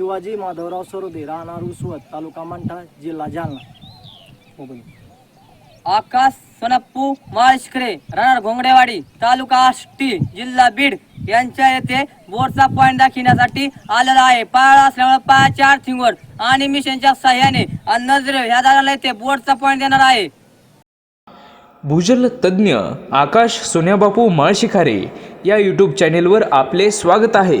शिवाजी माधवराव सरोदे राहणार उसवत तालुका मंठा जिल्हा जालना. मोबाईल आकाश सोनप्पू माळशिखरे राहणार घोंगडेवाडी तालुका आष्टी जिल्हा बीड यांच्या येथे बोरचा पॉईंट दाखविण्यासाठी आलेला आहे. पाळा असल्यामुळे पायाच्या आर्थिंगवर आणि मिशनच्या सहाय्याने नजरे ह्या दादाला येथे बोर्डचा पॉईंट देणार आहे. भूजल तज्ज्ञ आकाश सोन्याबापू माळशिखारे या यूट्यूब चॅनेलवर आपले स्वागत आहे.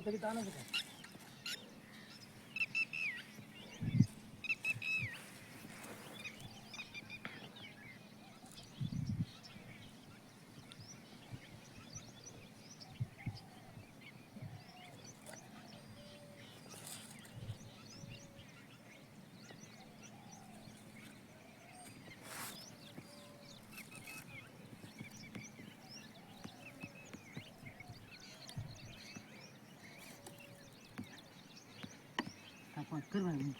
स्वतः Bakın.